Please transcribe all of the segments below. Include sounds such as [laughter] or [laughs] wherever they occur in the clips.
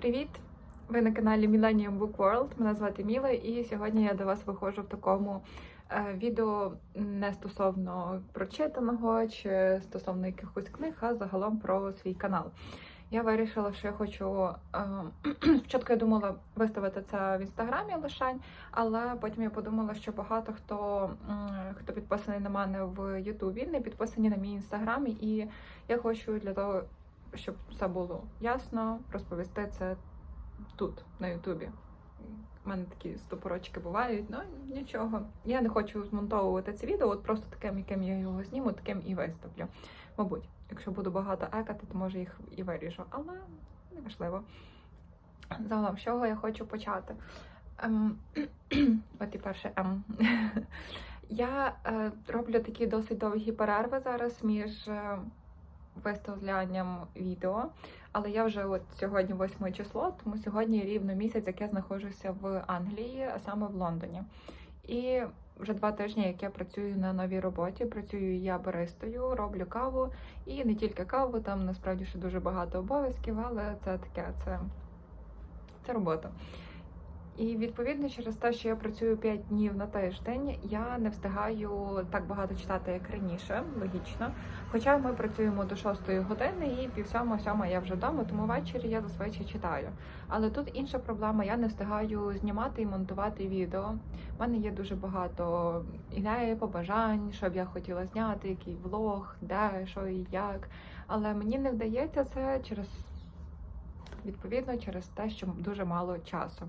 Привіт! Ви на каналі Millennium Book World. Мене звати Міла, і сьогодні я до вас виходжу в такому е, відео не стосовно прочитаного чи стосовно якихось книг, а загалом про свій канал. Я вирішила, що я хочу. Е, [clears throat] спочатку я думала виставити це в інстаграмі лишень, але потім я подумала, що багато хто, хто підписаний на мене в Ютубі, не підписані на мій інстаграм, і я хочу для того, щоб все було ясно, розповісти це тут, на Ютубі. У мене такі стопорочки бувають, ну нічого. Я не хочу змонтовувати це відео, от просто таким, яким я його зніму, таким і виставлю. Мабуть, якщо буду багато екати, то може їх і виріжу, але неважливо. Загалом, з чого я хочу почати? Ем, [clears throat] от і перше М. [laughs] Я е, роблю такі досить довгі перерви зараз між е, виставлянням відео. Але я вже от сьогодні 8 число, тому сьогодні рівно місяць, як я знаходжуся в Англії, а саме в Лондоні. І вже два тижні, як я працюю на новій роботі. Працюю я баристою, роблю каву і не тільки каву, там насправді ще дуже багато обов'язків, але це таке, це, це робота. І відповідно через те, що я працюю 5 днів на тиждень, я не встигаю так багато читати, як раніше, логічно. Хоча ми працюємо до 6 години і пів сьома, сьома я вже вдома, тому ввечері я зазвичай читаю. Але тут інша проблема: я не встигаю знімати і монтувати відео. У мене є дуже багато ідей, побажань, що б я хотіла зняти, який влог, де, що і як. Але мені не вдається це через відповідно через те, що дуже мало часу.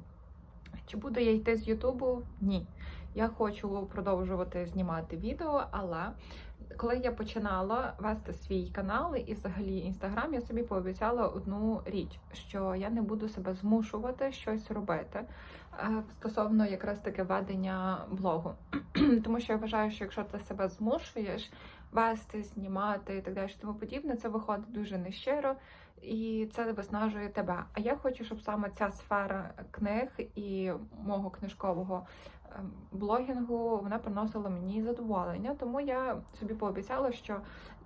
Чи буду я йти з Ютубу? Ні. Я хочу продовжувати знімати відео, але коли я починала вести свій канал і взагалі інстаграм, я собі пообіцяла одну річ, що я не буду себе змушувати щось робити е, стосовно якраз таки ведення блогу. [clears throat] Тому що я вважаю, що якщо ти себе змушуєш вести, знімати і так далі, тому подібне, це виходить дуже нещиро і це виснажує тебе. А я хочу, щоб саме ця сфера книг і мого книжкового ем, блогінгу вона приносила мені задоволення. Тому я собі пообіцяла, що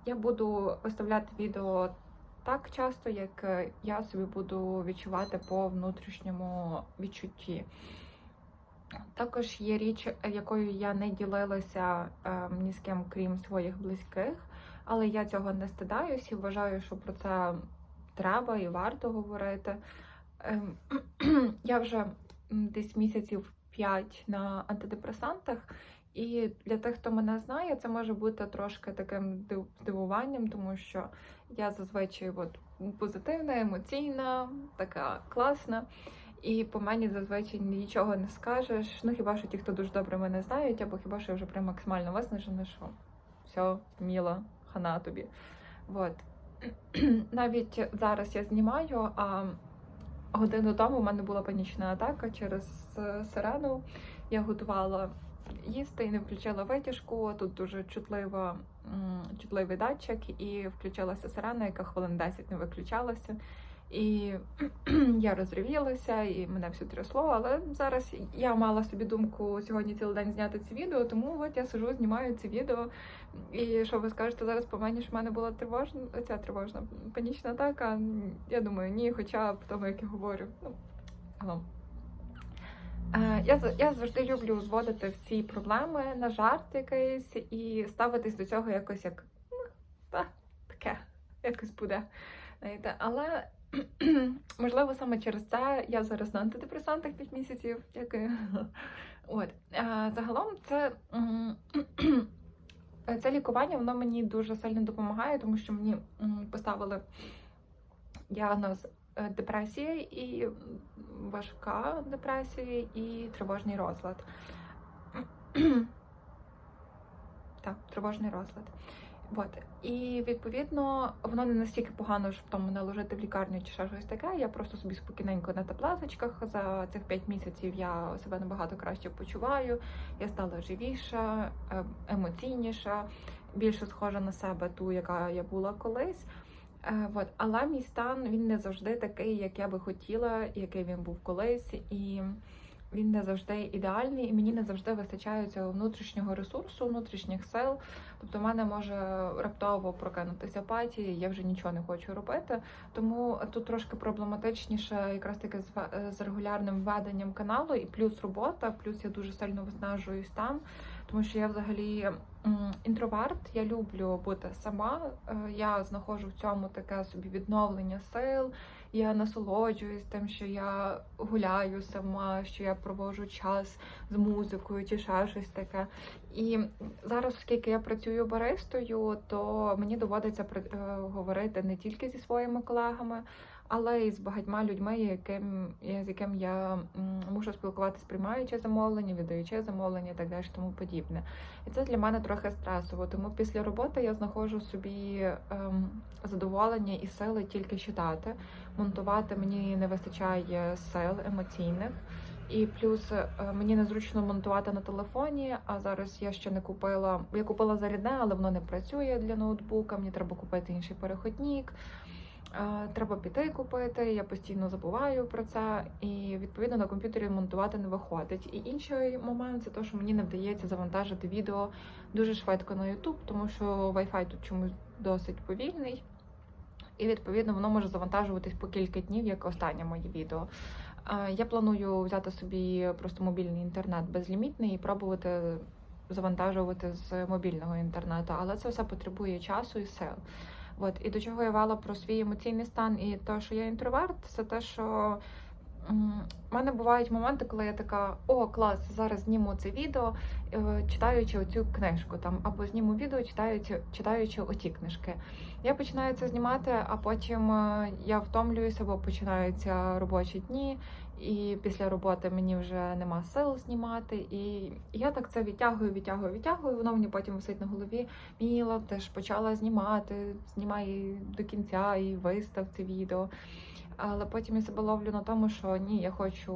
я буду виставляти відео так часто, як е, я собі буду відчувати по внутрішньому відчутті. Також є річ, якою я не ділилася е, ні з ким, крім своїх близьких, але я цього не стидаюсь і вважаю, що про це треба і варто говорити. Ем, [clears throat] я вже десь місяців 5 на антидепресантах, і для тих, хто мене знає, це може бути трошки таким здивуванням, тому що я зазвичай от, позитивна, емоційна, така класна. І по мені зазвичай нічого не скажеш. Ну хіба що ті, хто дуже добре мене знають, або хіба що я вже прям максимально виснажена, що все, міла, хана тобі. От. [clears throat] Навіть зараз я знімаю, а годину тому в мене була панічна атака через е, сирену. Я готувала їсти і не включила витяжку. Тут дуже чутлива, чутливий датчик, і включилася сирена, яка хвилин 10 не виключалася. І [clears throat] я розривілася, і мене все трясло. Але зараз я мала собі думку сьогодні цілий день зняти це відео, тому от я сижу, знімаю це відео. І що ви скажете зараз по мені, що в мене була тривожна ця тривожна панічна атака? Я думаю, ні, хоча б тому, як я говорю. Ну, загалом. Е, Я, я завжди люблю зводити всі проблеми на жарт якийсь і ставитись до цього якось як ну, та, таке, якось буде. Знаєте, але [clears throat] можливо саме через це я зараз на антидепресантах 5 місяців. Дякую. [laughs] От загалом це. [clears throat] Це лікування воно мені дуже сильно допомагає, тому що мені поставили діагноз е, депресія і важка депресія і тривожний розлад. [clears throat] Так, тривожний розлад. От. І відповідно воно не настільки погано, щоб там мене ложити в лікарню чи ще щось таке. Я просто собі спокійненько на таблеточках. За цих 5 місяців я себе набагато краще почуваю. Я стала живіша, е, емоційніша, більше схожа на себе, ту, яка я була колись. Е, От. Але мій стан він не завжди такий, як я би хотіла, який він був колись. І він не завжди ідеальний, і мені не завжди вистачає цього внутрішнього ресурсу, внутрішніх сил Тобто, в мене може раптово прокинутися апатія, я вже нічого не хочу робити. Тому тут трошки проблематичніше, якраз таки з регулярним веденням каналу, і плюс робота, плюс я дуже сильно виснажуюсь там, тому що я взагалі м, інтроверт. Я люблю бути сама. Е, Я знаходжу в цьому таке собі відновлення сил. Я насолоджуюсь тим, що я гуляю сама, що я проводжу час з музикою чи ще щось таке. І зараз, оскільки я працюю баристою, то мені доводиться е, говорити не тільки зі своїми колегами, але й з багатьма людьми, яким, з яким я мушу спілкуватися, приймаючи замовлення, віддаючи замовлення і так далі, тому подібне. І це для мене трохи стресово. Тому після роботи я знаходжу собі ем, задоволення і сили тільки читати. Монтувати мені не вистачає сил емоційних. І плюс е, мені незручно монтувати на телефоні. А зараз я ще не купила. Я купила зарядне, але воно не працює для ноутбука. Мені треба купити інший переходник. Треба піти купити. Я постійно забуваю про це, і відповідно на комп'ютері монтувати не виходить. І інший момент це те, що мені не вдається завантажити відео дуже швидко на YouTube, тому що Wi-Fi тут чомусь досить повільний. І відповідно воно може завантажуватись по кілька днів, як останнє моє відео. Я планую взяти собі просто мобільний інтернет безлімітний і пробувати завантажувати з мобільного інтернету, але це все потребує часу і сил. От і до чого я вела про свій емоційний стан і те, що я інтроверт, це те, що в мене бувають моменти, коли я така: о, клас, зараз зніму це відео, е, читаючи оцю книжку там, або зніму відео, читаючи, читаючи оті книжки. Я починаю це знімати, а потім е, я втомлююся, бо починаються робочі дні, і після роботи мені вже нема сил знімати. І я так це відтягую, відтягую, відтягую. Воно мені потім висить на голові. Міла, ти ж почала знімати, знімай до кінця і вистав це відео. Але потім я себе ловлю на тому, що ні, я хочу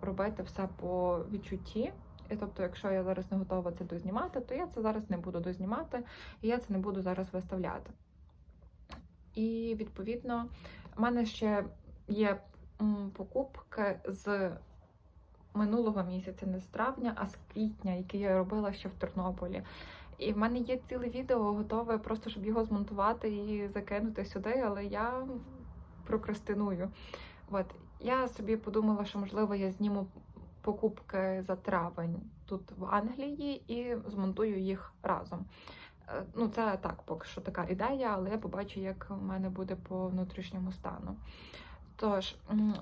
робити все по відчутті. І тобто, якщо я зараз не готова це дознімати, то я це зараз не буду дознімати, і я це не буду зараз виставляти. І відповідно, в мене ще є покупки з минулого місяця, не з травня, а з квітня, які я робила ще в Тернополі. І в мене є ціле відео готове, просто щоб його змонтувати і закинути сюди, але я прокрастиную. От я собі подумала, що можливо я зніму покупки за травень тут в Англії і змонтую їх разом. Е, Ну, це так, поки що така ідея, але я побачу, як в мене буде по внутрішньому стану. Тож,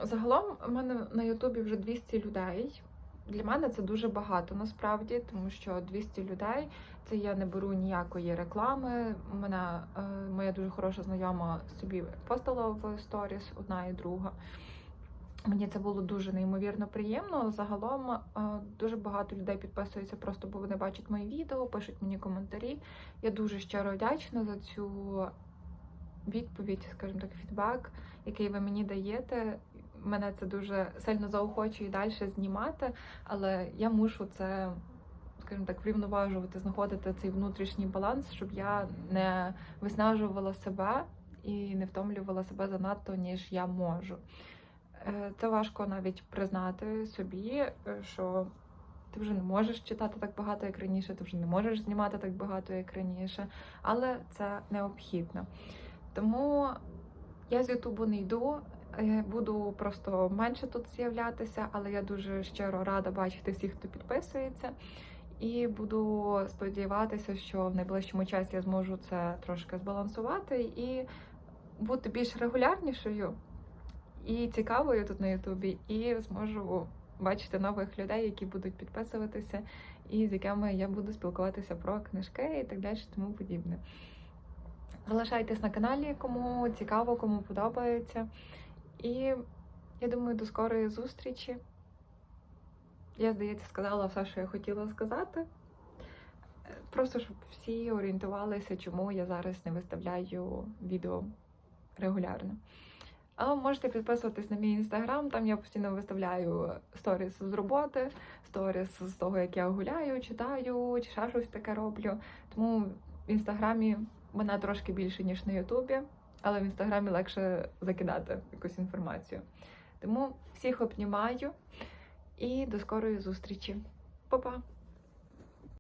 загалом у мене на Ютубі вже 200 людей. Для мене це дуже багато насправді, тому що 200 людей це я не беру ніякої реклами. Мене е, моя дуже хороша знайома собі постила в сторіс, одна і друга. Мені це було дуже неймовірно приємно. Загалом е, дуже багато людей підписуються просто, бо вони бачать мої відео, пишуть мені коментарі. Я дуже щиро вдячна за цю відповідь, скажімо так, фідбек, який ви мені даєте. Мене це дуже сильно заохочує далі знімати, але я мушу це, скажімо так, врівноважувати, знаходити цей внутрішній баланс, щоб я не виснажувала себе і не втомлювала себе занадто, ніж я можу. Е, Це важко навіть признати собі, е, що ти вже не можеш читати так багато, як раніше, ти вже не можеш знімати так багато, як раніше, але це необхідно. Тому я з Ютубу не йду, буду просто менше тут з'являтися, але я дуже щиро рада бачити всіх, хто підписується. І буду сподіватися, що в найближчому часі я зможу це трошки збалансувати і бути більш регулярнішою і цікавою тут на Ютубі, і зможу бачити нових людей, які будуть підписуватися, і з якими я буду спілкуватися про книжки і так далі, тому подібне. Залишайтесь на каналі, кому цікаво, кому подобається. І я думаю, до скорої зустрічі. Я, здається, сказала все, що я хотіла сказати. Просто щоб всі орієнтувалися, чому я зараз не виставляю відео регулярно. Але можете підписуватись на мій інстаграм, там я постійно виставляю сторіс з роботи, сторіс з того, як я гуляю, читаю, чи ще щось таке роблю. Тому в інстаграмі мене трошки більше, ніж на Ютубі, але в інстаграмі легше закидати якусь інформацію. Тому всіх обнімаю і до скорої зустрічі. Па-па!